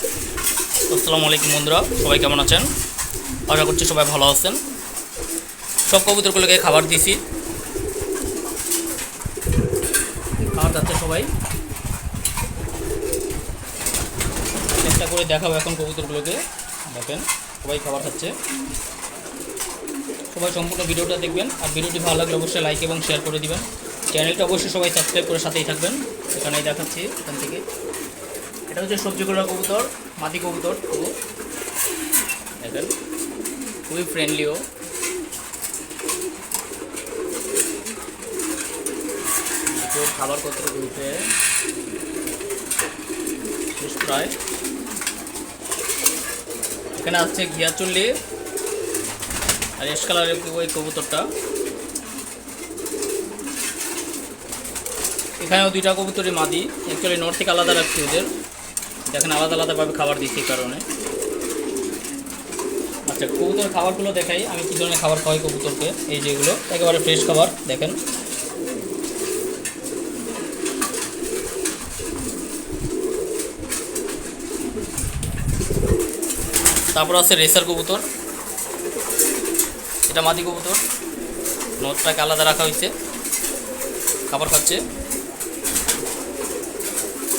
আসসালামু আলাইকুম বন্ধুরা, সবাই কেমন আছেন? আশা করছি সবাই ভালো আছেন। সব কবুতরগুলোকে খাবার দিয়েছি। খাবার যাচ্ছে সবাই। চেষ্টা করে দেখাবো এখন কবুতরগুলোকে। দেখেন, সবাই খাবার খাচ্ছে। সবাই সম্পূর্ণ ভিডিওটা দেখবেন। আর ভিডিওটি ভালো লাগলে অবশ্যই লাইক এবং শেয়ার করে দিবেন। চ্যানেলটা অবশ্যই সবাই সাবস্ক্রাইব করে সাথেই থাকবেন। এখানেই দেখাচ্ছি এখান থেকে। এটা হচ্ছে সবজি করা কবুতর মাটি কবুতর দেখেন, খুবই ফ্রেন্ডলিও খাবার পত্র দিতে প্রায়। এখানে আছে ঘিয়া চল্লি আর এস কালারের ওই কবুতরটা। এখানেও দুইটা কবুতরই মাদি। অ্যাকচুয়ালি নর্থ থেকে আলাদা রাখছি ওদের। দেখেন আলাদা আলাদাভাবে খাবার দিচ্ছি কারণে। আচ্ছা কবুতর খাবারগুলো দেখাই। আমি কী ধরনের খাবার খাওয়াই কবুতরকে? এই যেগুলো একেবারে ফ্রেশ খাবার, দেখেন। তারপর আছে রেসার কবুতর। এটা মাদি কবুতর। নদটাকে আলাদা রাখা হয়েছে। খাবার খাচ্ছে।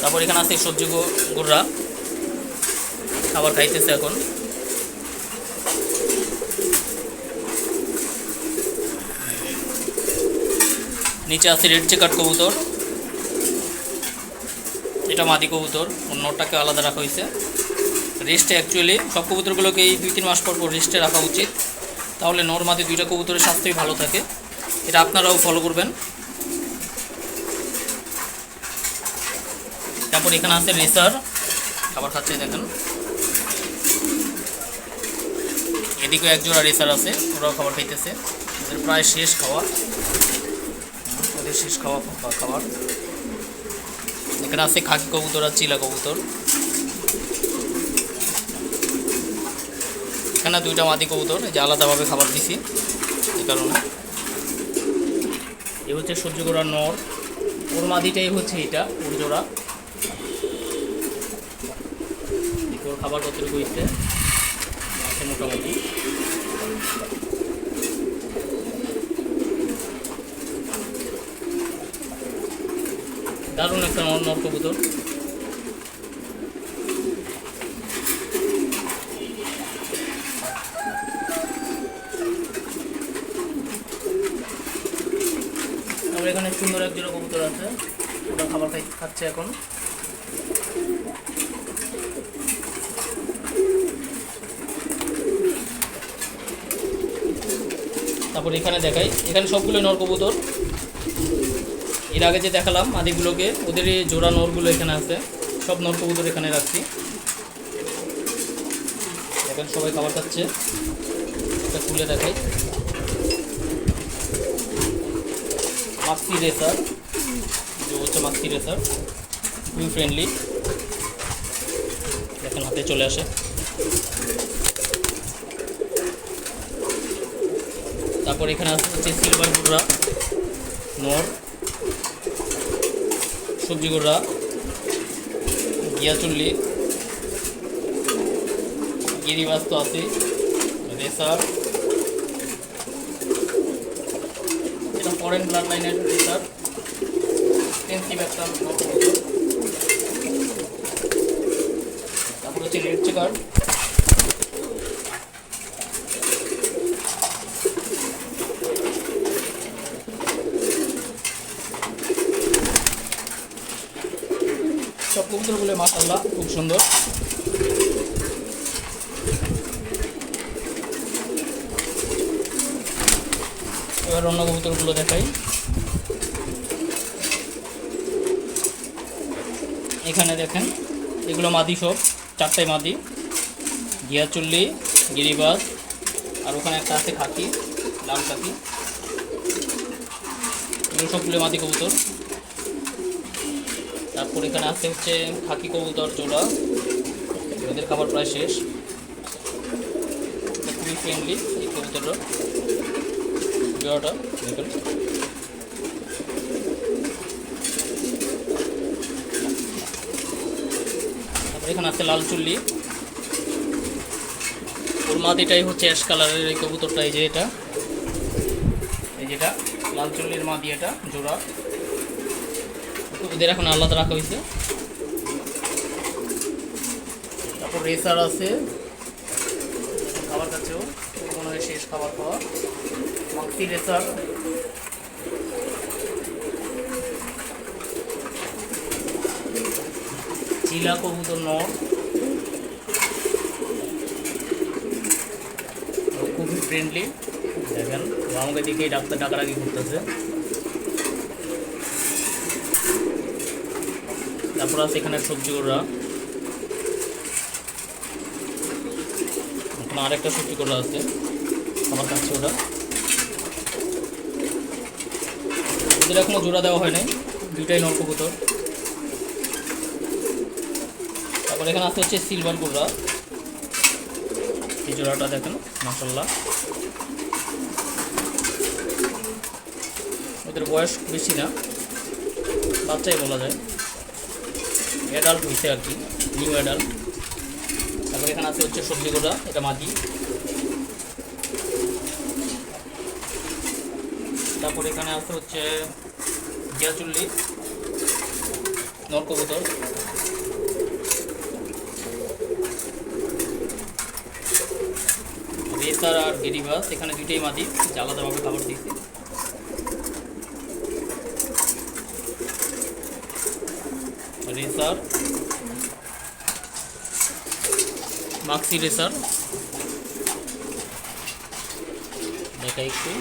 তারপর এখানে আছে সবজি গুড়রা। খাবার খাইতেছে এখন। নিচে আছে রেড চেকার কবুতর। এটা মাদি কবুতর। অন্যটাকে আলাদা রাখা হয়েছে। রেস্টে অ্যাকচুয়ালি সব কবুতরগুলোকে এই দুই তিন মাস পর পর রেস্টে রাখা উচিত। তাহলে নর মাদি দুইটা কবুতরের স্বাস্থ্যই ভালো থাকে। এটা আপনারাও ফলো করবেন। তারপর এখানে আছে, রেসার। খাবার খাচ্ছে, দেখেন। এদিকেও এক জোড়া রেসার আছে, ওরাও খাবার খাইতেছে। ওদের প্রায় শেষ খাওয়া। ওদের শেষ খাওয়া খাবার। এখানে আছে খাকি কবুতর আর চিলা কবুতর। এখানে দুইটা মাদি কবুতর যে আলাদাভাবে খাবার দিছি, এই কারণে। এ হচ্ছে সহ্য করার নর। ওর মাদিটাই হচ্ছে এটা, ওর জোড়া দেখি ওর খাবার কতটুকু হইছে আছে মোটামুটি। দারুণ একটা নর কবুতর। এখানে সুন্দর এক কবুতর আছে। ওটা খাবার খাই খাচ্ছে এখন। তারপর এখানে দেখাই। এখানে সবগুলো নর কবুতর। এর আগে যে দেখালাম আদিগুলোকে ওদের এই জোড়া নরগুলো এখানে আছে। সব নর কবুতর এখানে রাখছি। দেখেন, সবাই খাবার খাচ্ছে। এটা খুলে দেখাই। Maxi racer. যে হচ্ছে মাক্সি রেসার। খুবই ফ্রেন্ডলি দেখেন, হাতে চলে আসে। তারপর এখানে আছে হচ্ছে সিলভার গুড়া নর সবজি গুড়া গিয়া চুল্লি গিরিবাস তো আছে, রেসার, এটা ফরেন ব্লাড লাইনের রেসার এক্সপেন্সিভ একটা তারপর হচ্ছে রেড চেকার। সব কবুতরগুলো মাসাল্লাহ খুব সুন্দর। এবার অন্য কবুতরগুলো দেখাই। এখানে দেখেন, এগুলো মাদি সব, চারটাই মাদি। ঘিয়াচুল্লি গিরিবাজ, আর ওখানে একটা আছে খাকি, লাল খাকি। এগুলো সবগুলো মাদি কবুতর। তারপর এখানে আছে হচ্ছে খাকি কবুতর জোড়া এদের খাবার প্রায় শেষ। খুবই ফ্রেন্ডলি এই কবুতরটা। জোড়াটা দেখুন। এখানে আছে লাল চুল্লি। ওর মাদিটাই হচ্ছে অ্যাশ কালারের এই কবুতরটা, এই যে এটা। এই যেটা লাল চুল্লির মাদি এটা, জোড়া। ওদের এখন আলাদা রাখা হয়েছে তারপর রেসার আছে। খাবার কাছেও মনে হয় শেষ খাবার খাওয়া। মাক্সি রেসার। চিলা কবুতর নর। খুবই ফ্রেন্ডলি দেখেন আমাকে দিকেই ডাক্তার ডাকাডাকি করতেছে। তারপর আছে এখানে সবজি ওরা এখন আরেকটা সবজি করা আছে, আমার কাছে ওরা ওদের এখনও জোড়া দেওয়া হয় নাই, দুইটাই নর কবুতর। তারপর এখানে আছে হচ্ছে সিলভার গোড়া। এই জোড়াটা দেখেন মাসাল্লাহ ওদের বয়স বেশি না, বাচ্চাই বলা যায়। অ্যাডাল্ট হয়েছে আর কি নিউ অ্যাডাল্ট তারপর এখানে আছে হচ্ছে সবজি গোড়া এটা মাটি। তারপর এখানে আছে হচ্ছে জিয়াচুল্লি নরকবুতর রেসার আর গেরিবাস এখানে দুইটাই মাটি আলাদাভাবে খাবার দিয়েছি। রেসার মাক্সি রেসার দেখা একটু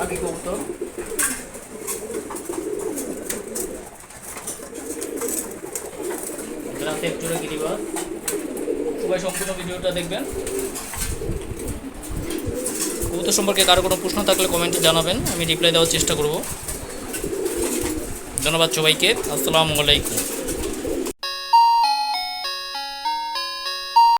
আগে কবুতর রাতে একটু গিরিবাস সবাই সম্পূর্ণ ভিডিওটা দেখবেন। কবুতর সম্পর্কে কারও কোনো প্রশ্ন থাকলে কমেন্টে জানাবেন, আমি রিপ্লাই দেওয়ার চেষ্টা করব। ধন্যবাদ সবাইকে, আসসালামু আলাইকুম।